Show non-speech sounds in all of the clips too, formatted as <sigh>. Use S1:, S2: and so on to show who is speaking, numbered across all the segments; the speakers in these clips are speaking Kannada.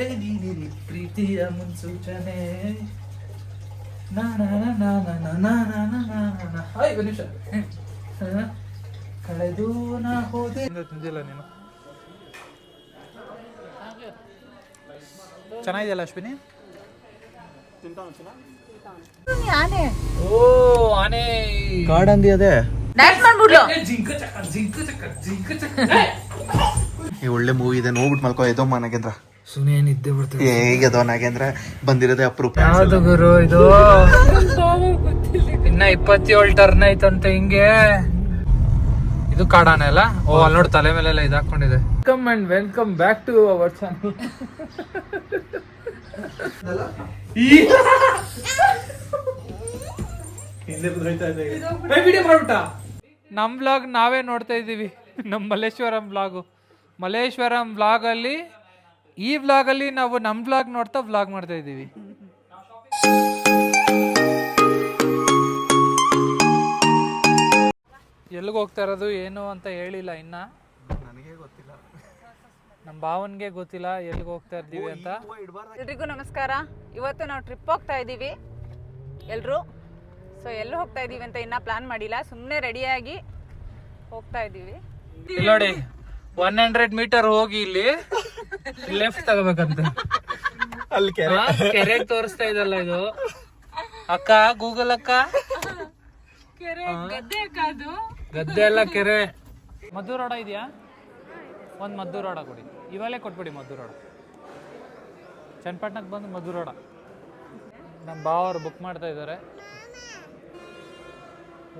S1: ಅಲ್ಲೇ ನೀನಿರಿ ಪ್ರೀತಿಯ ಮುನ್ಸೂಚನೆ ಕಳೆದು ನಾ ಹೋದೆ ತಿಂದಿಲ್ಲ ನೀನು ಚೆನ್ನಾಗಿದೆಯಲ್ಲ ಅಶ್ವಿನಿ
S2: ಆನೆ
S1: ಓ ಆನೆ
S2: ಡ್ಯಾನ್ಸ್
S3: ಒಳ್ಳೆ ಮೂವಿ ಇದೆ ನೋಡ್ಬಿಟ್ಟು ಮಲ್ಕೋ ಎದೋ ಮನೆಗೆಂದ್ರ
S1: ಸುಮ್ಮನೆ ನಿದ್ದೆ ಬರ್ತದೆ.
S3: ಹೇಗೆ ಅದು ನಾಗೇಂದ್ರ ಬಂದಿರೋದೇ ಅಪರೂಪ.
S1: ಯಾವ್ದು ಗುರು ಇದು? ಇನ್ನ ಇಪ್ಪತ್ತೇಳು ಟರ್ನ್ ಐತಂತ ಹಿಂಗೆ. ಇದು ಕಾಡಾನೆ ಅಲ್ಲ? ಓ ಅಲ್ಲಿ ನೋಡಿ ತಲೆ ಮೇಲೆಲ್ಲ ಇದು ಹಾಕೊಂಡಿದೆ. Welcome and welcome back to our channel ನಮ್ ಬ್ಲಾಗ್ ನಾವೇ ನೋಡ್ತಾ ಇದೀವಿ ನಮ್ಮ ಮಲ್ಲೇಶ್ವರಂ ಬ್ಲಾಗು ಮಲ್ಲೇಶ್ವರಂ ಬ್ಲಾಗ್ ಅಲ್ಲಿ ಈ ವ್ಲಾಗಲ್ಲಿ ಅಲ್ಲಿ ನಾವು ನಮ್ಮ ಬ್ಲಾಗ್ ನೋಡ್ತಾ ವ್ಲಾಗ್ ಮಾಡ್ತಾ ಇದ್ದೀವಿ. ಎಲ್ಲಿಗೆ ಹೋಗ್ತಾ ಇರೋದು ಏನು ಅಂತ ಹೇಳಿಲ್ಲ ಇನ್ನ.
S3: ನನಗೆ ಗೊತ್ತಿಲ್ಲ.
S1: ನಮ್ಮ ಭಾವನ್ಗೆ ಗೊತ್ತಿಲ್ಲ ಎಲ್ಲಿಗೆ ಹೋಗ್ತಾ ಇದ್ದೀವಿ ಅಂತ.
S2: ಎಲ್ರಿಗೂ ನಮಸ್ಕಾರ. ಇವತ್ತು ನಾವು ಟ್ರಿಪ್ ಹೋಗ್ತಾ ಇದ್ದೀವಿ. ಎಲ್ಲರೂ ಸೊ ಎಲ್ಲಿ ಹೋಗ್ತಾ ಇದ್ದೀವಿ ಅಂತ ಇನ್ನ ಪ್ಲಾನ್ ಮಾಡಿಲ್ಲ. ಸುಮ್ಮನೆ ರೆಡಿಯಾಗಿ ಹೋಗ್ತಾ ಇದ್ದೀವಿ.
S1: ನೋಡಿ ಒನ್ ಹಂಡ್ರೆಡ್ ಮೀಟರ್ ಹೋಗಿ ಇಲ್ಲಿ. ಲೆಫ್ಟ್ ತಗೋಬೇಕಂತ.
S3: ಅಲ್ಲಿ ಕೆರೆ.
S1: ಕೆರೆ ತೋರಿಸ್ತಾ ಇದಲ್ಲ ಇದು. ಅಕ್ಕ ಗೂಗಲ್ ಅಕ್ಕ. ಗದ್ದೆ ಎಲ್ಲ ಕೆರೆ. ಮದ್ದೂರೋಡ ಇದೆಯಾ? ಒಂದು ಮದ್ದೂರೋಡ ಕೊಡಿ. ಇವಾಗಲೇ ಕೊಟ್ಬಿಡಿ ಮದ್ದೂರೋಡ ಚನ್ನಪಟ್ಟಣಕ್ಕೆ ಬಂದು ಮದ್ದೂರೋಡ ನಮ್ಮ ಭಾವರು ಬುಕ್ ಮಾಡ್ತಾ ಇದ್ದಾರೆ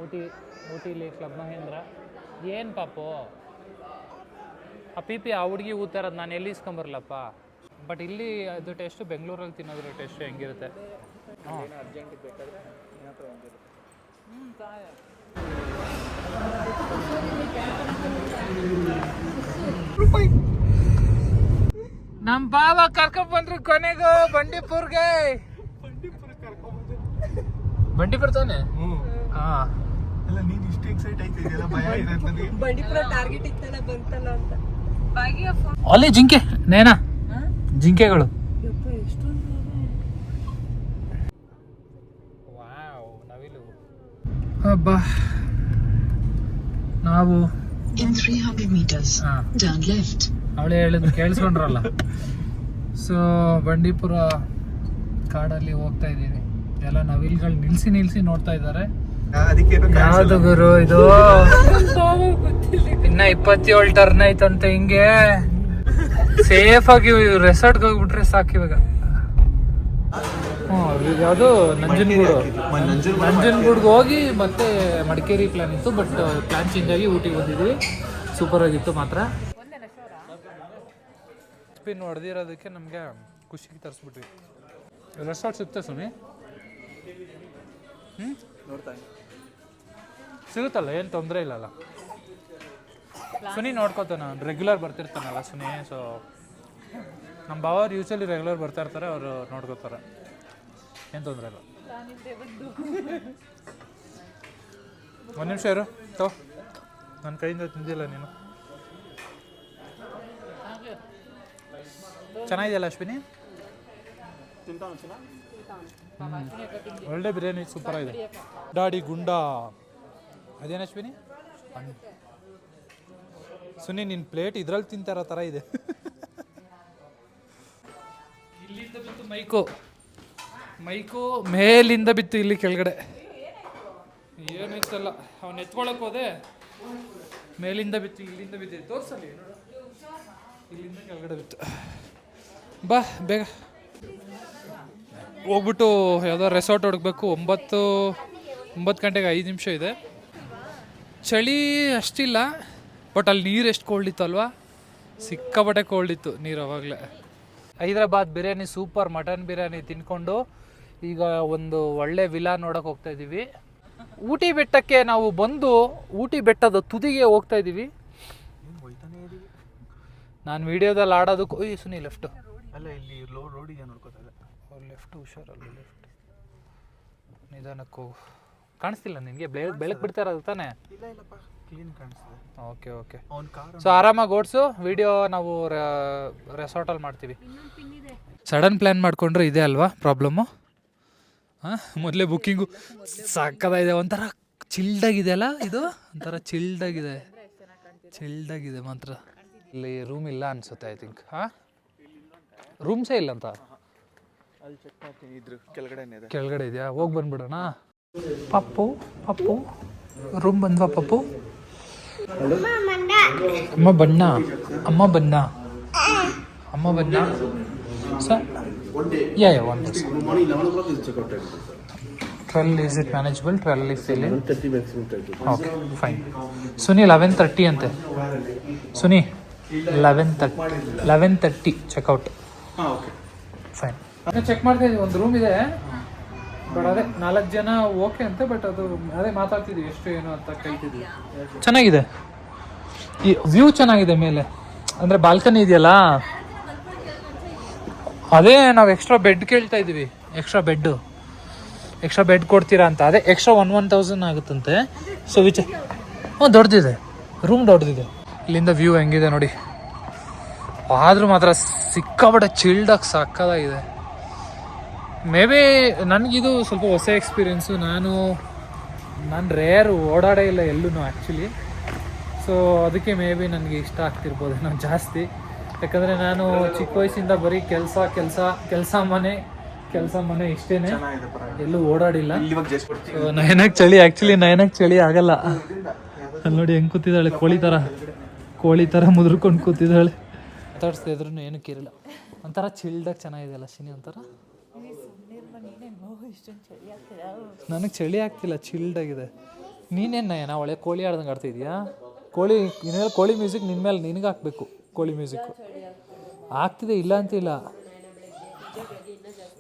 S1: ಊಟಿ ಊಟಿಲಿ ಕ್ಲಬ್ ಮಹೇಂದ್ರ. ಏನು ಪಾಪು? ಆ ಪಿ ಪಿ ಆ ಹುಡುಗಿ ಊತ ಇರೋದು ನಾನು ಎಲ್ಲಿ ಇಸ್ಕೊಂಬರ್ಲಪ್ಪ? ಬಟ್ ಇಲ್ಲಿ ಅದು ಟೇಸ್ಟು ಬೆಂಗಳೂರಲ್ಲಿ ತಿನ್ನೋದ್ರ ಟೇಸ್ಟ್ ಹೆಂಗಿರುತ್ತೆ? ನಮ್ಮ ನಮ್ ಬಾವ ಕರ್ಕೊಂಡ್ ಬಂದ್ರು ಕೊನೆಗೂ ಬಂಡೀಪುರ್ಗೆ. ಬಂಡೀಪುರ ತಾನೆ? ಹಾ.
S3: ಇಲ್ಲ ನೀನ್ ಇಷ್ಟು ಎಕ್ಸೈಟ್ ಆಯ್ತಿದೆಯಲ್ಲ ಭಯ ಬಂತಲ್ಲ ನನಗೆ
S1: ಅಲ್ಲಿ ಜಿಂಕೆ ನೇನಾ? ಜಿಂಕೆಗಳು. ನವಿಲು ಅಬ್ಬಾ. ನಾವು
S4: ಅವಳೆ 300 meters,
S1: ಹಾ.
S4: turn left.
S1: ಅವಳೇ ಹೇಳಿದ್ದು ಕೇಳಿಸ್ಕೊಂಡ್ರಲ್ಲ. ಸೊ ಬಂಡೀಪುರ ಕಾಡಲ್ಲಿ ಹೋಗ್ತಾ ಇದ್ದೀವಿ. ಎಲ್ಲ ನವಿಲ್ಗಳು ನಿಲ್ಸಿ ನಿಲ್ಸಿ ನೋಡ್ತಾ ಇದ್ದಾರೆ. ಯಾವ್ದು ಗುರು ಇದು? <laughs> ಇನ್ನ ಇಪ್ಪತ್ತೇಳು ಟರ್ನ್ ಐತಂತೆ ಹಿಂಗೆ. ಸೇಫ್ ಆಗಿ ರೆಸಾರ್ಟ್ಗೆ ಹೋಗ್ಬಿಟ್ರೆ ಸಾಕು ಇವಾಗ. ಯಾವುದು ನಂಜನಗೂಡು. ನಂಜನಗೂಡ್ಗೆ ಹೋಗಿ ಮತ್ತೆ ಮಡಿಕೇರಿ ಪ್ಲಾನ್ ಇತ್ತು ಬಟ್ ಪ್ಲಾನ್ ಚೇಂಜ್ ಆಗಿ ಊಟಿಗೆ ಬಂದಿದ್ವಿ ಸೂಪರ್ ಆಗಿತ್ತು ಮಾತ್ರ. ಸ್ಪಿನ್ ಹೊಡೆದಿರೋದಕ್ಕೆ ನಮಗೆ ಖುಷಿಗೆ ತರಿಸ್ಬಿಟ್ವಿ. ರೆಸಾರ್ಟ್ ಸಿಗ್ತೆ ಸುನಿ ಹ್ಞೂ ಸಿಗುತ್ತಲ್ಲ ಏನು ತೊಂದರೆ ಇಲ್ಲಲ್ಲ. ಸುನಿ ನೋಡ್ಕೋತಾನ ರೆಗ್ಯುಲರ್ ಬರ್ತಿರ್ತಾನಲ್ಲ ಸುನಿ ಸೊ ನಮ್ಮ ಭಾವರು ಯೂಶಲಿ ರೆಗ್ಯುಲರ್ ಬರ್ತಾ ಇರ್ತಾರೆ ಅವರು ನೋಡ್ಕೋತಾರೆ. ಏನು ತೊಂದರೆ ಇಲ್ಲ. ಒಂದು ನಿಮಿಷ ಇರು ತೋ ನನ್ನ ಕೈಯಿಂದ ತಿಂದಿಲ್ಲ ನೀನು. ಚೆನ್ನಾಗಿದೆಯಲ್ಲ ಅಶ್ವಿನಿ? ಒಳ್ಳೆ ಬಿರಿಯಾನಿ ಸೂಪರ್ ಆಗಿದೆ ಡಾಡಿ ಗುಂಡ. ಅದೇನು ಅಶ್ವಿನಿ? ಸುನಿ ನಿನ್ನ ಪ್ಲೇಟ್ ಇದ್ರಲ್ಲಿ ತಿಂತಾರೋ ಥರ ಇದೆ. ಇಲ್ಲಿಂದ ಬಿತ್ತು ಮೈಕು. ಮೈಕು ಮೇಲಿಂದ ಬಿತ್ತು ಇಲ್ಲಿ ಕೆಳಗಡೆ. ಏನು ಇತ್ತಲ್ಲ ಅವ್ನು ಎತ್ಕೊಳಕ್ ಹೋದೆ. ಮೇಲಿಂದ ಬಿತ್ತು ಇಲ್ಲಿಂದ ಬಿದ್ದಿದೆ ತೋರಿಸಲಿ ಇಲ್ಲಿಂದ ಕೆಳಗಡೆ ಬಿತ್ತು ಬಾ, ಬೇಗ. ಹೋಗ್ಬಿಟ್ಟು ಯಾವುದೋ ರೆಸಾರ್ಟ್ ಹುಡುಕ್ಬೇಕು. ಒಂಬತ್ತು ಒಂಬತ್ತು ಗಂಟೆಗೆ ಐದು ನಿಮಿಷ ಇದೆ. ಚಳಿ ಅಷ್ಟಿಲ್ಲ ಬಟ್ ಅಲ್ಲಿ ನೀರು ಎಷ್ಟು ಅಲ್ವಾ? ಸಿಕ್ಕಾಪಟ್ಟೆ ಕೋಲ್ಡ್ ಇತ್ತು ನೀರು ಅವಾಗಲೇ. ಹೈದ್ರಾಬಾದ್ ಬಿರಿಯಾನಿ ಸೂಪರ್, ಮಟನ್ ಬಿರಿಯಾನಿ ತಿನ್ಕೊಂಡು ಈಗ ಒಂದು ಒಳ್ಳೆ ವಿಲಾ ನೋಡೋಕೆ ಹೋಗ್ತಾ ಇದ್ದೀವಿ ಊಟಿ ಬೆಟ್ಟಕ್ಕೆ ನಾವು ಬಂದು ಊಟಿ ಬೆಟ್ಟದ ತುದಿಗೆ ಹೋಗ್ತಾ ಇದ್ದೀವಿ ನಾನು ವಿಡಿಯೋದಲ್ಲಿ ಆಡೋದಕ್ಕೂ ಸುನಿ ಲೆಫ್ಟು
S3: ಅಲ್ಲ, ಇಲ್ಲಿ ರೋಡಿಗೆ ನೋಡ್ಕೋತಾ ಇದೆ.
S1: ಲೆಫ್ಟ್ ಹುಷಾರಲ್ಲ ಲೆಫ್ಟ್. ನಿಧಾನಕ್ಕೆ ಹೋಗು ಕಾಣಿಸ್ತಿಲ್ಲ ನಿನಗೆ? ಬೆಳಕು ಬೆಳಕು ಬಿಡ್ತಾ ಇರೋದು ತಾನೇ?
S3: ಇಲ್ಲ ಇಲ್ಲಪ್ಪ. ಕ್ಲೀನ್ ಕಾಣಿಸ್ತದೆ.
S1: Okay okay. ಸೊ ಆರಾಮಾಗಿ ಓಡಿಸು. ವಿಡಿಯೋ ನಾವು ರೆಸಾರ್ಟಲ್ಲಿ ಮಾಡ್ತೀವಿ. ಸಡನ್ ಪ್ಲ್ಯಾನ್ ಮಾಡಿಕೊಂಡ್ರೆ ಇದೆ ಅಲ್ವಾ ಪ್ರಾಬ್ಲಮ್ಮು ಹಾಂ? ಮೊದಲೇ ಬುಕ್ಕಿಂಗು ಸಾಕದಾಗಿದೆ ಒಂಥರ ಚಿಲ್ಡಾಗಿದೆ ಅಲ್ಲ ಇದು? ಒಂಥರ ಚಿಲ್ಡಾಗಿದೆ ಚಿಲ್ಡಾಗಿದೆ ಮಾತ್ರ. ಇಲ್ಲಿ ರೂಮ್ ಇಲ್ಲ ಅನಿಸುತ್ತೆ ಐ ಥಿಂಕ್ ಹಾಂ? ರೂಮ್ಸೇ ಇಲ್ಲ ಅಂತ
S3: ಅಲ್ಲಿ ಚೆಕ್ ಮಾಡ್ತೀನಿ ಇದ್ರ ಕೆಳಗಡೆನೇ ಇದೆ.
S1: ಕೆಳಗಡೆ ಇದೆಯಾ? ಹೋಗಿ ಬಂದ್ಬಿಡೋಣ. ಪಪ್ಪು ಪಪ್ಪು. ರೂಮ್ ಬಂದ್ವಾ ಪಪ್ಪು? ಅಮ್ಮ ಬಣ್ಣ ಅಮ್ಮ ಬಣ್ಣ. ಅಮ್ಮ ಬಣ್ಣ. Sir yeah yeah one twelve is it manageable twelve is ಇಲ್ಲಿ okay fine Suni eleven thirty ಅಂತೆ. Suni eleven thirty eleven thirty checkout fine check ಮಾಡ್ತಾ ಇದೀವಿ ಒಂದು ರೂಮ್ ಇದೆ. ಬಟ್ ಅದೇ ನಾಲ್ಕು ಜನ ಓಕೆ ಅಂತೆ ಬಟ್ ಅದು ಅದೇ ಮಾತಾಡ್ತಿದ್ವಿ ಎಷ್ಟು ಏನು ಅಂತ ಕೇಳ್ತಿದ್ವಿ. ಚೆನ್ನಾಗಿದೆ. ಈ ವ್ಯೂ ಚೆನ್ನಾಗಿದೆ ಮೇಲೆ. ಅಂದ್ರೆ ಬಾಲ್ಕನಿ ಇದೆಯಲ್ಲ? ಅದೇ ನಾವು ಎಕ್ಸ್ಟ್ರಾ ಬೆಡ್ ಕೇಳ್ತಾ ಇದೀವಿ ಎಕ್ಸ್ಟ್ರಾ ಬೆಡ್ ಎಕ್ಸ್ಟ್ರಾ ಬೆಡ್ ಕೊಡ್ತೀರಾ ಅಂತ. ಅದೇ ಎಕ್ಸ್ಟ್ರಾ ಒನ್ ಒನ್ ತೌಸಂಡ್ ಆಗುತ್ತಂತೆ. ಸೊ ವಿಚ ಹ್ಞೂ ದೊಡ್ಡದಿದೆ ರೂಮ್ ದೊಡ್ಡದಿದೆ ಇಲ್ಲಿಂದ ವ್ಯೂ ಹೆಂಗಿದೆ ನೋಡಿ. ಆದರೂ ಮಾತ್ರ ಸಿಕ್ಕಾಪಟ್ಟೆ ಚಿಲ್ಡಾಗಿ ಸಕ್ಕದಾಗಿದೆ ಮೇ ಬಿ ನನಗಿದು ಸ್ವಲ್ಪ ಹೊಸ ಎಕ್ಸ್ಪೀರಿಯೆನ್ಸು ನಾನು ನಾನು ರೇರ್ ಓಡಾಡೇ ಇಲ್ಲ ಎಲ್ಲೂ ಆ್ಯಕ್ಚುಲಿ ಸೊ ಅದಕ್ಕೆ ಮೇ ಬಿ ನನಗೆ ಇಷ್ಟ ಆಗ್ತಿರ್ಬೋದು ನಾನು ಜಾಸ್ತಿ. ಯಾಕಂದರೆ ನಾನು ಚಿಕ್ಕ ವಯಸ್ಸಿಂದ ಬರೀ ಕೆಲಸ ಕೆಲಸ ಕೆಲಸ ಮನೆ ಕೆಲಸ ಮನೆ ಇಷ್ಟೇ
S3: ಚೆನ್ನಾಗಿದೆ
S1: ಎಲ್ಲೂ ಓಡಾಡಿಲ್ಲ. ನಯನಕ್ಕೆ ಚಳಿ ಆ್ಯಕ್ಚುಲಿ ನಯನಕ್ಕೆ ಚಳಿ ಆಗಲ್ಲ. ಅಲ್ಲಿ ನೋಡಿ ಹೆಂಗೆ ಕೂತಿದ್ದಾಳೆ ಕೋಳಿ ಥರ ಕೋಳಿ ಥರ ಮುದ್ರಕೊಂಡು ಕೂತಿದ್ದಾಳೆ. ಮಾತಾಡಿಸ್ತಾ ಇದ್ರು ಏನಕ್ಕೆ ಇರಲ್ಲ ಒಂಥರ ಚಿಲ್ಡಾಗಿ ಚೆನ್ನಾಗಿದೆಯಲ್ಲ ಶಿನಿ ಒಂಥರ? ನನಗೆ ಚಳಿ ಆಗ್ತಿಲ್ಲ ಚಿಲ್ಡಾಗಿದೆ ನೀನೇನು ನಯನ ಒಳ್ಳೆ ಕೋಳಿ ಆಡ್ದಂಗೆ ಆಡ್ತಾ ಇದೀಯಾ? ಕೋಳಿ ಇನ್ನೇನು ಕೋಳಿ ಮ್ಯೂಸಿಕ್ ನಿನ್ನ ಮೇಲೆ ನಿನಗೆ ಹಾಕ್ಬೇಕು ಕೋಳಿ ಮ್ಯೂಸಿಕ್ಕು ಆಗ್ತಿದೆ ಇಲ್ಲ ಅಂತಿಲ್ಲ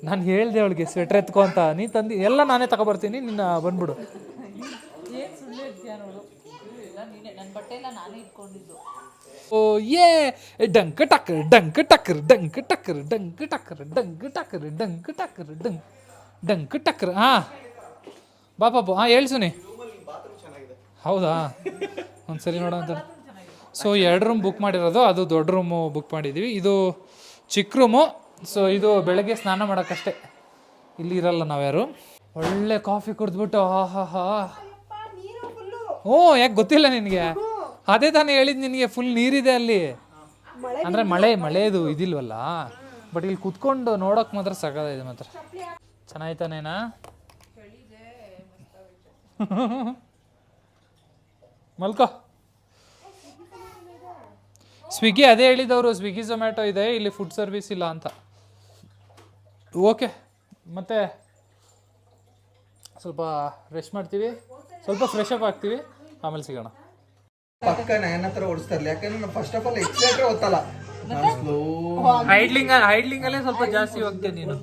S1: ನಾನು ಹೇಳ್ದೆ ಅವಳಿಗೆ ಸ್ವೆಟ್ರ್ ಎತ್ಕೊ ಅಂತ. ನೀ ತಂದು ಎಲ್ಲ ನಾನೇ ತಗೊಬರ್ತೀನಿ ನಿನ್ನ ಬಂದ್ಬಿಡು. ಓ ಏ ಡಂಕ್ ಟಕ್ಕರ್ ಡಂಕ್ ಟಕ್ಕರ್ ಡಂಕ್ ಟಕ್ಕರ್ ಡಂಕ್ ಟಕ್ಕರ್ ಡಂಕ್ ಟಕ್ಕರ್ ಡಂಕ್ ಟಕ್ಕರ್ ಡಂಕ್. ಡಂಕ್, ಟಕ್ರ. ಹಾ. ಬಾ ಪಾಪು ಹಾಂ, ಹೇಳಿ ಸುನಿ. ಹೌದಾ? ಒಂದ್ಸರಿ ನೋಡೋಣ ಸೊ ಎರಡು ರೂಮ್ ಬುಕ್ ಮಾಡಿರೋದು. ಅದು ದೊಡ್ಡ ರೂಮು ಬುಕ್ ಮಾಡಿದ್ದೀವಿ ಇದು ಚಿಕ್ಕ ರೂಮು ಸೊ ಇದು ಬೆಳಗ್ಗೆ ಸ್ನಾನ ಮಾಡೋಕ್ಕಷ್ಟೇ. ಇಲ್ಲಿ ಇರಲ್ಲ ನಾವ್ಯಾರು ಒಳ್ಳೆ ಕಾಫಿ ಕುಡಿದ್ಬಿಟ್ಟು, ಹಾ ಹಾ ಹಾ. ಹ್ಞೂ, ಯಾಕೆ ಗೊತ್ತಿಲ್ಲ ನಿನಗೆ? ಅದೇ ತಾನೇ ಹೇಳಿದ್ ನಿನಗೆ ಫುಲ್ ನೀರಿದೆ ಅಲ್ಲಿ. ಅಂದರೆ ಮಳೆ, ಮಳೆದು ಇದಿಲ್ವಲ್ಲ? ಬಟ್ ಇಲ್ಲಿ ಕುತ್ಕೊಂಡು ನೋಡೋಕೆ ಮಾತ್ರ ಸಗದ ಮಾತ್ರ. ಚೆನ್ನಾಯ್ತಾನೇನಾ <laughs> ಮಲ್ಕೋ. ಸ್ವಿಗ್ಗಿ ಅದೇ ಹೇಳಿದವರು ಸ್ವಿಗ್ಗಿ ಝೊಮ್ಯಾಟೊ ಇದೆ ಇಲ್ಲಿ ಫುಡ್ ಸರ್ವಿಸ್ ಇಲ್ಲ ಅಂತ. ಓಕೆ ಮತ್ತೆ ಸ್ವಲ್ಪ ರೆಸ್ಟ್ ಮಾಡ್ತೀವಿ. ಸ್ವಲ್ಪ ಫ್ರೆಶ್ ಅಪ್ ಆಗ್ತೀವಿ. ಆಮೇಲೆ ಸಿಗೋಣ.
S3: ಪಕ್ಕ ನನ್ನ ಹತ್ರ ಓಡಿಸ್ತಾರಲ್ಲ ಯಾಕಂದ್ರೆ ನಾನು ಫಸ್ಟ್ ಆಫ್ ಆಲ್ ಎಕ್ಸಲೇಟರ್ ಓದ್ತಲ್ಲ
S1: ಹೈಡ್ಲಿಂಗ್ ಹೈಡ್ಲಿಂಗ್ ಅಲ್ಲೇ ಸ್ವಲ್ಪ ಜಾಸ್ತಿ ಹೋಗ್ತೇನೆ ನೀನು.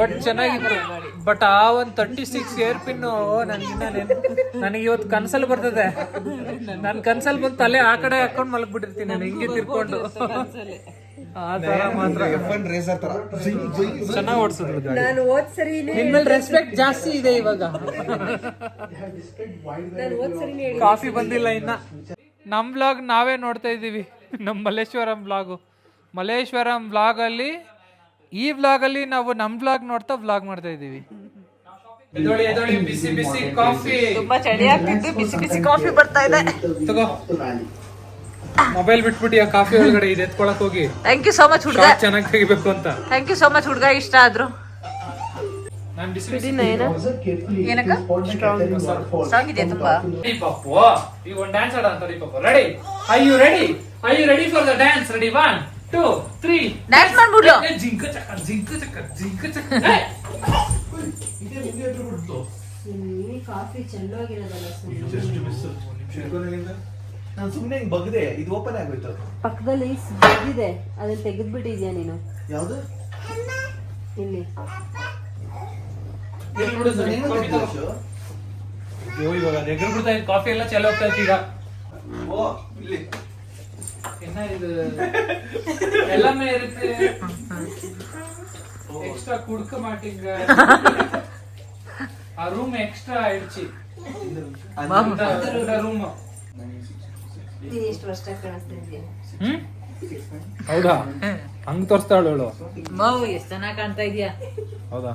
S1: ಬಟ್ ಚೆನ್ನಾಗಿತ್ತು ಬಟ್ ಆ ಒಂದು ತರ್ಟಿ ಸಿಕ್ಸ್ ಏರ್ ಪಿನ್ ನನಗೆ ನನಗೆ ಇವತ್ತು ಕನ್ಸಲ್ ಬರ್ತದೆ. ನನ್ನ ಕನ್ಸಲ್ ಬಂದು ತಲೆ ಆ ಕಡೆ ಹಾಕೊಂಡು ಮಲಗ್ಬಿಟ್ಟಿರ್ತೀನಿ ನಾನು ಹಿಂಗೆ ತಿರ್ಕೊಂಡು. ಚೆನ್ನಾಗಿ ಓಡಿಸಿದ್ರು ನಿನ್ಮೇಲೆ ರೆಸ್ಪೆಕ್ಟ್ ಜಾಸ್ತಿ ಇದೆ ಇವಾಗ. ಕಾಫಿ ಬಂದಿಲ್ಲ ಇನ್ನ. ನಮ್ ಬ್ಲಾಗ್ ನಾವೇ ನೋಡ್ತಾ ಇದ್ದೀವಿ. ನಮ್ಮ ಮಲ್ಲೇಶ್ವರಂ ಬ್ಲಾಗು ಮಲ್ಲೇಶ್ವರಂ ಬ್ಲಾಗ್ ಅಲ್ಲಿ ಈ ವ್ಲಾಗಲ್ಲಿ ಅಲ್ಲಿ ನಾವು ನಮ್ಮ ಬ್ಲಾಗ್ ನೋಡ್ತಾ ಬ್ಲಾಗ್ ಮಾಡ್ತಾ ಇದ್ದೀವಿ. ಬಿಸಿ ಬಿಸಿ ಕಾಫಿ
S2: ತುಂಬಾ ಚಳಿ ಆಗ್ತಿದ್ದು ಬಿಸಿ ಬಿಸಿ ಕಾಫಿ ಬರ್ತಾ ಇದೆ.
S1: ತಗೋ. ಮೊಬೈಲ್ ಬಿಟ್ಬಿಟ್ಟು ಆ ಕಾಫಿ ಒಳಗಡೆ ಇದೆ ಎತ್ಕೊಳಕ್ ಹೋಗಿ.
S2: ಥ್ಯಾಂಕ್ ಯು ಸೋ ಮಚ್ ಹುಡುಗ.
S1: ಚೆನ್ನಾಗಿ ತೆಗಿಬೇಕು ಅಂತ.
S2: ಥ್ಯಾಂಕ್ ಯು ಸೋ ಮಚ್ ಹುಡುಗ ಇಷ್ಟ ಆದ್ರು. ಸ್ಟ್ರಾಂಗ್ ಇದೆಯಾ ತುಂಬಾ.
S1: ರೆಡಿ ಪಪ್ಪು ಈಗ ಒಂದು ಡ್ಯಾನ್ಸ್ ಆಡ ಅಂತ ready Pappu ready I you ready I you ready for the dance ready one two three
S2: dance ಮಾಡ್ಬಿಡ್ಲು.
S1: ಜಿಂಕ ಚಕ್ಕ ಜಿಂಕ ಚಕ್ಕ ಜಿಂಕ ಚಕ್ಕ.
S5: ಕಾಫಿ ಚೆನ್ನಾಗಿರೋದಲ್ಲ
S3: ನಾನು ಸುಮ್ಮನೆ ಹಿಂಗ್ ಬಗ್ದೆ ಇದು ಓಪನ್ ಆಗೋಯ್ತು.
S5: ಪಕ್ಕದಲ್ಲಿ ಇದೆ ಅದನ್ನ ತೆಗೆದ್ಬಿಟ್ಟಿದ್ಯಾ ನೀನು?
S3: ಯಾವ್ದು?
S5: ಇಲ್ಲಿ. <laughs>
S1: ಕಾಫಿ ಎಲ್ಲ ಚಲೋ ಹೋಗ್ತಾ ಇತ್ತು ಈಗ
S3: ಓ
S1: ಏನ ಇದು ಇರುತ್ತೆ ಎಕ್ಸ್ಟ್ರಾ ಕುಡ್ಕ ಆ ರೂಮ್ ಎಕ್ಸ್ಟ್ರಾ ರೂಮ್ ಹೌದಾ ಹಂಗ್ ತೋರಿಸ್ತಾಳು
S2: ಮಾವು ಎಷ್ಟು ಚೆನ್ನಾಗಿ ಕಾಣ್ತಾ ಇದೀಯಾ?
S1: ಹೌದಾ?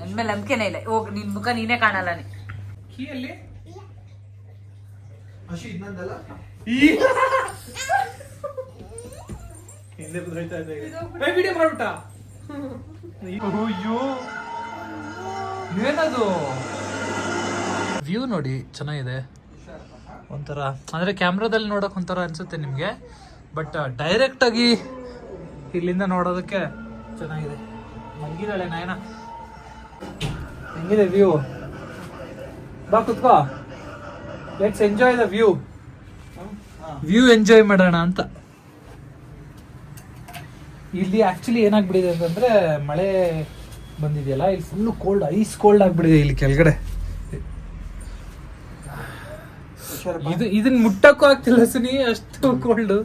S2: ನನ್ ಮೇಲೆ ನಂಬಿಕೆನೇ ಇಲ್ಲ. ಹೋಗ್ ನಿನ್ ಮುಖ ನೀನೇ ಕಾಣಲ್ಲ ನೀ
S1: ಕೀಯಲ್ಲಿ?
S3: ಹಸಿ ಇನ್ನೊಂದಲ್ಲ?
S1: ವಿಡಿಯೋ ಮಾಡ್ಬಿಟ್ಟ? ಅಯ್ಯೋ ಏನದು? ವ್ಯೂ ನೋಡಿ ಚೆನ್ನಾಗಿದೆ. ಒಂಥರ ಅಂದ್ರೆ ಕ್ಯಾಮ್ರಾದಲ್ಲಿ ನೋಡಕ್ ಒಂಥರ ಅನ್ಸುತ್ತೆ ನಿಮ್ಗೆ ಬಟ್ ಡೈರೆಕ್ಟ್ ಆಗಿ ಇಲ್ಲಿಂದ ನೋಡೋದಕ್ಕೆ ಚೆನ್ನಾಗಿದೆ. ಮಂಗಿದಾಳೆ ನಾಯನ. ಹೆಂಗಿದೆ ವ್ಯೂ ಬಾ ಕುತ್ಕೋ. Let's enjoy the view view enjoy ಮಾಡೋಣ ಅಂತ. ಇಲ್ಲಿ ಆಕ್ಚುಲಿ ಏನಾಗ್ಬಿಟ್ಟಿದೆ ಅಂತಂದ್ರೆ ಮಳೆ ಬಂದಿದೆಯಲ್ಲ ಇಲ್ಲಿ ಫುಲ್ಲು ಕೋಲ್ಡ್ ಐಸ್ ಕೋಲ್ಡ್ ಆಗಿಬಿಟ್ಟಿದೆ ಇಲ್ಲಿ ಕೆಳಗಡೆ. ಇದು ಇದನ್ನ ಮುಟ್ಟಕ್ಕೂ ಆಗ್ತಿಲ್ಲ ಸುನಿ ಅಷ್ಟು ಕೋಲ್ಡು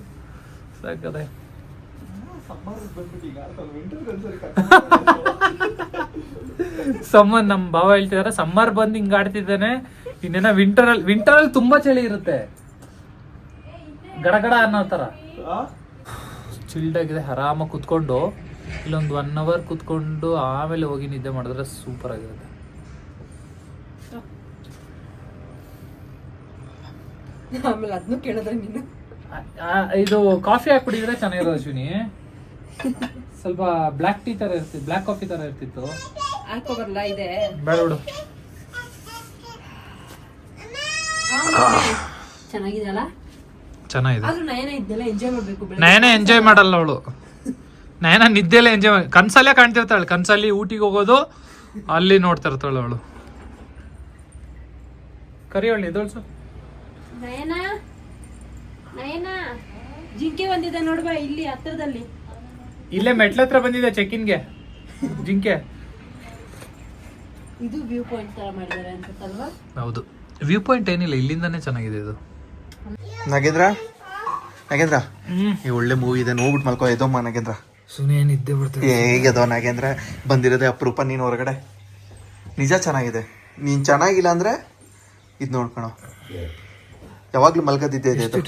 S1: ಸಾಕದೆ. ಸಮ್ಮರ್ ನಮ್ ಭಾವ ಹೇಳ್ತಿದಾರೆ ಸಮ್ಮರ್ ಬಂದ್ ಹಿಂಗ್ ಆಡ್ತಿದ್ದಾನೆ. ಇನ್ನೇನ ವಿಂಟರ್ ಅಲ್ಲಿ ವಿಂಟರ್ ಅಲ್ಲಿ ತುಂಬಾ ಚಳಿ ಇರುತ್ತೆ. ಗಡಗಡ ಅನ್ನೋ ತರ ಚಿಲ್ಡ್ ಆಗಿದೆ ಆರಾಮ ಕುತ್ಕೊಂಡು ಇಲ್ಲೊಂದು ಒನ್ ಅವರ್ ಕುತ್ಕೊಂಡು ಆಮೇಲೆ ಹೋಗಿ ನಿದ್ದೆ ಮಾಡಿದ್ರೆ ಸೂಪರ್ ಆಗಿರುತ್ತೆ.
S5: ಆಮೇಲೆ ಅದನ್ನು ಕೇಳಿದ್ರೆ ನೀನು.
S1: ಆ- ಆ- ಇದು ಕಾಫಿ ಹಾಕ್ ಕುಡಿದ್ರೆ ಚೆನ್ನಾಗಿರೋ ಅಶ್ವಿನಿ. ಸ್ವಲ್ಪ ಬ್ಲ್ಯಾಕ್ ಟೀ ತರ ಇರ್ತಿತ್ತು ಬ್ಲ್ಯಾಕ್ ಕಾಫಿ ತರ ಇರ್ತಿತ್ತು.
S5: ಹಾಕೋ ಬರಲ್ಲ ಇದೆ.
S1: ಬೇಡ ಬಿಡು.
S5: ಚೆನ್ನಾಗಿದೆಯಲ್ಲ
S1: ಚೆನ್ನಾಗಿದೆ
S5: ಆದ್ರೂ ನಯನ ಇದ್ದೆಲ್ಲ ಎಂಜಾಯ್ ಮಾಡ್ಬೇಕು ಬೆಳಗ್ಗೆ.
S1: ನಯನ ಎಂಜಾಯ್ ಮಾಡಲ್ಲ ಅವಳು. ನಯನ ನಿದ್ದೆಲ್ಲ ಎಂಜಾಯ್ ಕನ್ಸಲ್ಲೇ ಕಾಣ್ತಿರ್ತಾಳೆ. ಕನ್ಸಲ್ಲಿ ಊಟಿಗೆ ಹೋಗೋದು ಅಲ್ಲಿ ನೋಡ್ತಾ ಇರ್ತಾಳೆ ಅವಳು. ಕರಿಯೋಳಿ ಎದೋಳ್ಸು.
S5: ನಯನ? ನಯನ? ಜಿಂಕೆ ಬಂದಿದೆ ನೋಡ್ಬಾ ಇಲ್ಲಿ ಹತ್ರದಲ್ಲಿ.
S1: ಇಲ್ಲೇ ಮೆಟ್ಲ ಹತ್ರ ಬಂದಿದೆ ಚೆಕ್ಕಿನ್ಗೆ ಜಿಂಕೆ.
S5: ಇದು ವ್ಯೂ ಪಾಯಿಂಟ್ ತರ ಮಾಡಿದ್ದಾರೆ ಅನ್ಸುತ್ತಲ್ವಾ?
S1: ಹೌದು. ವ್ಯೂ ಪಾಯಿಂಟ್ ಏನಿಲ್ಲ ಇಲ್ಲಿಂದಾನೇ ಚೆನ್ನಾಗಿದೆ ಇದು.
S3: ನಾಗೇಂದ್ರ? ನಾಗೇಂದ್ರ? ಈ ಒಳ್ಳೆ ಮೂವಿ ಇದೆ ನೋಡ್ಬಿಟ್ಟು ಮಲ್ಕೋ ಎದೋಮ್ಮ ನಾಗೇಂದ್ರ.
S1: ಸುನಿ ನಿದ್ದೆ ಹೇಗೆ
S3: ಅದೋ ನಾಗೇಂದ್ರ? ಬಂದಿರೋದೇ ಅಪರೂಪ ನೀನು ಹೊರಗಡೆ. ನಿಜ ಚೆನ್ನಾಗಿದೆ. ನೀನ್ ಚೆನ್ನಾಗಿಲ್ಲ ಅಂದ್ರೆ ಇದು ನೋಡ್ಕೊಳೋ ಯಾವಾಗ್ಲೂ ಮಲ್ಕದಿದ್ದೆ ಇದೆ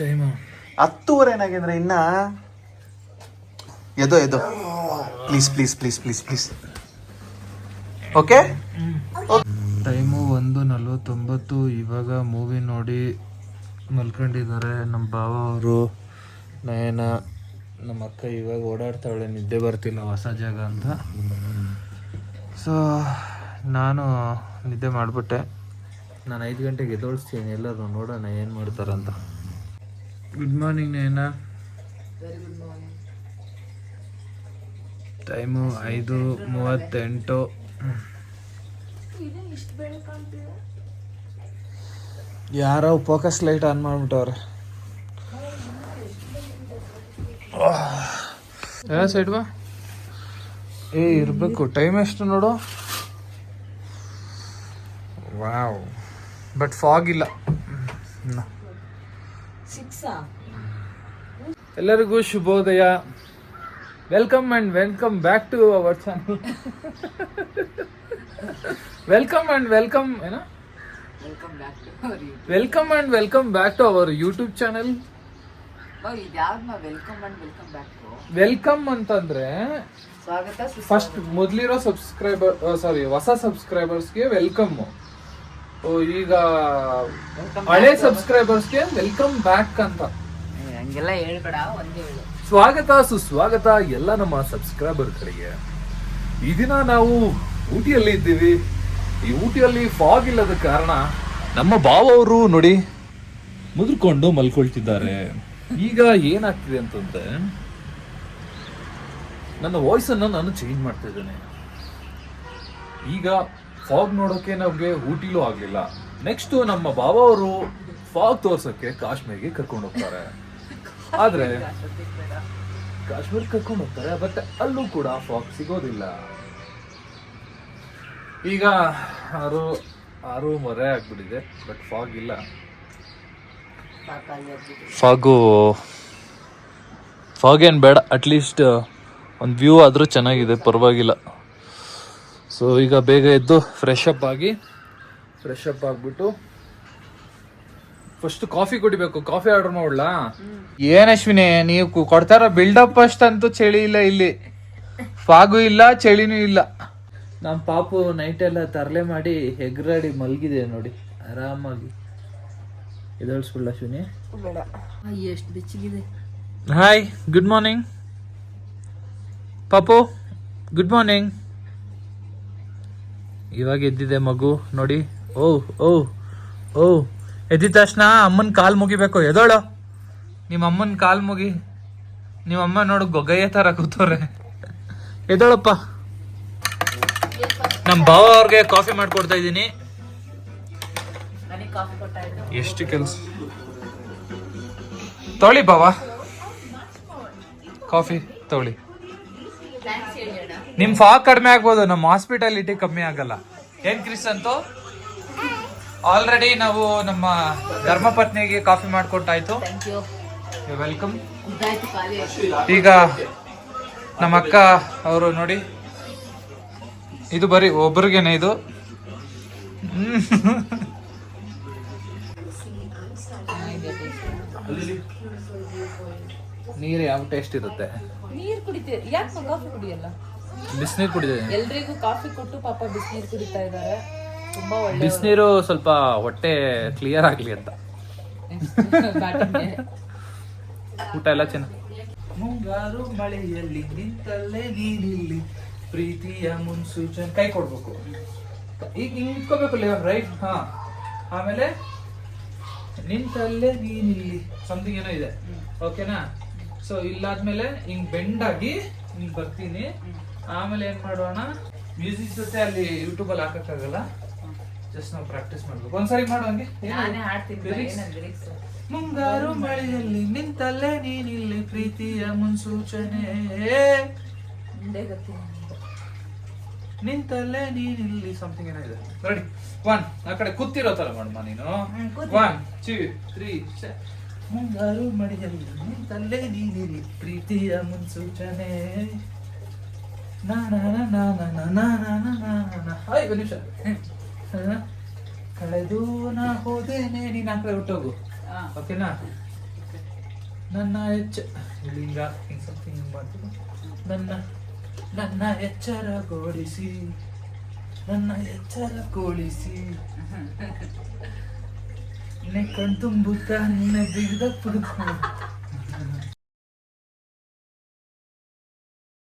S3: ಹತ್ತುವರೆ ನಾಗೇಂದ್ರ ಇನ್ನ ಎದೋ ಎದೋ please please please please please okay
S1: time ಒಂದು ನಲ್ವತ್ತೊಂಬತ್ತು. ಇವಾಗ ಮೂವಿ ನೋಡಿ ಮಲ್ಕೊಂಡಿದ್ದಾರೆ ನಮ್ಮ ಭಾವ ಅವರು ನಯನ. ನಮ್ಮ ಅಕ್ಕ ಇವಾಗ ಓಡಾಡ್ತಾವಳೆ ನಿದ್ದೆ ಬರ್ತಿಲ್ಲ ಹೊಸ ಜಾಗ ಅಂತ. ಸೊ ನಾನು ನಿದ್ದೆ ಮಾಡಿಬಿಟ್ಟೆ. ನಾನು ಐದು ಗಂಟೆಗೆ ಎದೋಳಿಸ್ತೀನಿ ಎಲ್ಲರೂ ನೋಡೋಣ ಏನು ಮಾಡ್ತಾರಂತ. ಗುಡ್ ಮಾರ್ನಿಂಗ್ ನಯನ. ಟೈಮು ಐದು ಮೂವತ್ತೆಂಟು. ಯಾರೋ ಫೋಕಸ್ ಲೈಟ್ ಆನ್ ಮಾಡ್ಬಿಟ್ಟವ್ರೆ. ಯಾವ ಸೈಡ್ ಬಾ. ಏ ಇರಬೇಕು. ಟೈಮ್ ಎಷ್ಟು ನೋಡು? ವಾವ್ ಬಟ್ ಫಾಗ್ ಇಲ್ಲ. ಎಲ್ಲರಿಗೂ ಶುಭೋದಯ. Welcome and welcome back to our channel welcome and welcome ಏನೋ welcome and welcome back to our YouTube channel
S2: welcome
S1: ಅಂತಂದ್ರೆ ಫಸ್ಟ್ ಮೊದಲಿರೋ ಸಬ್ಸ್ಕ್ರೈಬರ್ ಸಾರಿ ಹೊಸ ಸಬ್ಸ್ಕ್ರೈಬರ್ಸ್ಗೆ ವೆಲ್ಕಮ್ ಈಗ ಹಳೆ ಸಬ್ಸ್ಕ್ರೈಬರ್ಸ್ಗೆ ವೆಲ್ಕಮ್ ಬ್ಯಾಕ್ ಅಂತ.
S2: ಹಂಗೆಲ್ಲ ಹೇಳ್ಬೇಡ ಒಂದೇ ಹೇಳು.
S1: ಸ್ವಾಗತ ಸುಸ್ವಾಗತ ಎಲ್ಲ ನಮ್ಮ ಸಬ್ಸ್ಕ್ರೈಬರ್ ಕಡೆಗೆ ಈ ದಿನ ನಾವು ಊಟಿಯಲ್ಲಿ ಇದ್ದೀವಿ. ಈ ಊಟಿಯಲ್ಲಿ ಫಾಗ್ ಇಲ್ಲದ ಕಾರಣ ನಮ್ಮ ಭಾವ ಅವರು ನೋಡಿ ಮುದ್ರಕೊಂಡು ಮಲ್ಕೊಳ್ತಿದ್ದಾರೆ. ಈಗ ಏನಾಗ್ತಿದೆ ಅಂತಂದ್ರೆ ನನ್ನ ವಾಯ್ಸನ್ನು ನಾನು ಚೇಂಜ್ ಮಾಡ್ತಾ ಇದ್ದೇನೆ. ಈಗ ಫಾಗ್ ನೋಡೋಕೆ ನಮಗೆ ಊಟಿಲೂ ಆಗಲಿಲ್ಲ. ನೆಕ್ಸ್ಟ್ ನಮ್ಮ ಭಾವ ಅವರು ಫಾಗ್ ತೋರ್ಸಕ್ಕೆ ಕಾಶ್ಮೀರ್ಗೆ ಕರ್ಕೊಂಡು ಹೋಗ್ತಾರೆ. ಆದ್ರೆ ಕಾಶ್ಮೀರ್ ಕರ್ಕೊಂಡು ಹೋಗ್ತಾರೆ ಬಟ್ ಅಲ್ಲೂ ಕೂಡ ಫಾಗ್ ಸಿಗೋದಿಲ್ಲ. ಈಗ ಆರು ಆರು ಮೊರೆ ಆಗ್ಬಿಟ್ಟಿದೆ ಬಟ್ ಫಾಗ್ ಇಲ್ಲ. ಫಾಗು ಫಾಗ್ ಏನು ಬೇಡ ಅಟ್ಲೀಸ್ಟ್ ಒಂದು ವ್ಯೂ ಆದರೂ ಚೆನ್ನಾಗಿದೆ ಪರವಾಗಿಲ್ಲ. ಸೊ ಈಗ ಬೇಗ ಎದ್ದು ಫ್ರೆಶ್ ಅಪ್ ಆಗಿ ಫ್ರೆಶ್ ಅಪ್ ಆಗಿಬಿಟ್ಟು ಫಸ್ಟ್ ಕಾಫಿ ಕುಡಿಬೇಕು ಕಾಫಿ ಆರ್ಡರ್ ಮಾಡ್ಲಾ ಏನ್ ಅಶ್ವಿನಿ ನೀವು ಕೊಡ್ತಾರ ಬಿಲ್ಡಪ್ ಅಷ್ಟಂತೂ ಚಳಿ ಇಲ್ಲ ಇಲ್ಲಿ. ಫಾಗು ಇಲ್ಲ ಚಳಿನೂ ಇಲ್ಲ. ನಮ್ಮ ಪಾಪು ನೈಟ್ ಎಲ್ಲ ತರಲೆ ಮಾಡಿ ಹೆಗ್ರಾಡಿ ಮಲಗಿದೆ ನೋಡಿ ಆರಾಮಾಗಿ. ಎದಳ್ಸ್ಬಿಡ್ಲ ಅಶ್ವಿನಿ?
S5: ಎಷ್ಟು ಬೆಚ್ಚಗಿದೆ.
S1: ಹಾಯ್ ಗುಡ್ ಮಾರ್ನಿಂಗ್ ಪಾಪು ಗುಡ್ ಮಾರ್ನಿಂಗ್ ಇವಾಗ ಎದ್ದಿದೆ ಮಗು ನೋಡಿ. ಓ ಓ ಓ. ಎದ್ದಿದ ತಕ್ಷಣ ಅಮ್ಮನ ಕಾಲ್ ಮುಗಿಬೇಕು. ಎದೋಳು? ನಿಮ್ಮ ಅಮ್ಮನ ಕಾಲ್ ಮುಗಿ. ನಿಮ್ಮ ಅಮ್ಮ ನೋಡು ಗೊಗ್ಗಯ್ಯ ಥರ ಕೂತವ್ರೆ. ಎದೋಳಪ್ಪ? ನಮ್ಮ ಭಾವ ಅವ್ರಿಗೆ ಕಾಫಿ ಮಾಡ್ಕೊಡ್ತಾ ಇದ್ದೀನಿ. ಎಷ್ಟು ಕೆಲಸ? ತೊಳಿ ಭಾವ. ಕಾಫಿ ತೊಳಿ. ನಿಮ್ ಫಾಗ್ ಕಡಿಮೆ ಆಗ್ಬೋದು. ನಮ್ಮ ಹಾಸ್ಪಿಟಾಲಿಟಿ ಕಮ್ಮಿ ಆಗಲ್ಲ. ಏನ್ ಕ್ರಿಸ್ ಅಂತೂ? ಆಲ್ರೆಡಿ ನಾವು ನಮ್ಮ ಧರ್ಮಪತ್ನಿಗೆ ಕಾಫಿ ಮಾಡ್ಕೊಟ್ಟಾಯ್ತು. ವೆಲ್ಕಮ್ ಈಗ ನಮ್ಮ ಅಕ್ಕ ಅವರು ನೋಡಿ. ಇದು ಬರೀ ಒಬ್ರಿಗೇನೆ ಇದು. ನೀರ್ ನೀರು ಯಾವ ಟೇಸ್ಟ್ ಇರುತ್ತೆ?
S2: ನೀರು ಕುಡಿತೀರಿ ಯಾಕೆ ಕಾಫಿ ಕುಡಿಯಲ್ಲ?
S1: ಬಿಸಿನೀರು ಕುಡಿದೆ
S2: ಎಲ್ರಿಗೂ ಕಾಫಿ ಕೊಟ್ಟು ಪಾಪ ಬಿಸಿನೀರು ಕುಡಿತಾ ಇದ್ದಾರೆ. ತುಂಬಾ ಒಳ್ಳೆ
S1: ಬಿಸಿನೀರು ಸ್ವಲ್ಪ ಹೊಟ್ಟೆ ಕ್ಲಿಯರ್ ಆಗ್ಲಿ ಅಂತ. <laughs> ಊಟ ಎಲ್ಲ ಚೆನ್ನಾಗಿ ಮುಂಗಾರು ಮಳೆಯಲ್ಲಿ ನಿಂತಲ್ಲೇ ನೀನಿಲ್ಲಿ ಪ್ರೀತಿಯ ಮುನ್ಸೂಚನೆ ಕೈ ಕೊಡ್ಬೇಕು. ಈಗ ಹಿಂಗ್ ನಿಂತ್ಕೋಬೇಕು ರೈಟ್ ಹಾ. ಆಮೇಲೆ ನಿಂತಲ್ಲೇ ನೀನಿಲ್ಲಿ ಸಮಥಿಂಗ್ ಏನೋ ಇದೆ. ಓಕೆನಾ ಸೊ ಇಲ್ಲಾದ್ಮೇಲೆ ಹಿಂಗ್ ಬೆಂಡಾಗಿ ಆಗಿ ಹಿಂಗ್ ಬರ್ತೀನಿ. ಆಮೇಲೆ ಏನ್ ಮಾಡೋಣ? ಮ್ಯೂಸಿಕ್ ಜೊತೆ ಅಲ್ಲಿ ಯೂಟ್ಯೂಬಲ್ಲಿ ಹಾಕಕ್ಕಾಗಲ್ಲ. ಜಸ್ಟ್ ನಾವು ಪ್ರಾಕ್ಟೀಸ್ ಮಾಡ್ಬೇಕು. ಒಂದ್ಸರಿ ಮಾಡೋ ಹಂಗೆ?
S2: ನಾನೇ ಹಾಡ್ತೀನಿ?
S1: ಮುಂಗಾರು ಮಳೆಯಲ್ಲಿ ನಿಂತಲ್ಲೇ ನೀನಿಲ್ಲಿ ಪ್ರೀತಿಯ ಮುನ್ಸೂಚನೆ. ನಿಂತಲ್ಲೇ ನೀನಿಲ್ಲಿ ಸಮಥಿಂಗ್ ಏನೋ ಇದೆ. ರೆಡಿ ಒನ್ ಆ ಕಡೆ ಕೂತಿರೋ ತರ ಮಾಡಮ್ಮ ನೀನು. ಒನ್ ಟೂ ತ್ರೀ ಮುಂಗಾರು ಮಳೆಯಲ್ಲಿ ನಿಂತಲ್ಲೇ ನೀನಿಲ್ಲಿ ಪ್ರೀತಿಯ ಮುನ್ಸೂಚನೆ. ನಾ ನಾ ನಾ ನಾ ನಾ ನಾ ನಾ ನಾ ನಾ ನಾ ಕಳೆದು ನಾ ಹೋದೇನೆ ನೀನು ಆ ಕಡೆ ಹೊಟ್ಟೋಗು. ಓಕೆನಾ? ನನ್ನ ಎಚ್ಚ ಇಲ್ಲಿಂದ ಹಿಂಗ್ ಮಾಡ್ತೀನಿ ನನ್ನ ನನ್ನ ಎಚ್ಚರಗೊಳಿಸಿ ನನ್ನ ಎಚ್ಚರಗೊಳಿಸಿ ನಿನ್ನೆ ಕಣ್ತುಂಬುತ್ತಾ ನಿನ್ನ ಬಿಗಿದ ಪುಡುಕು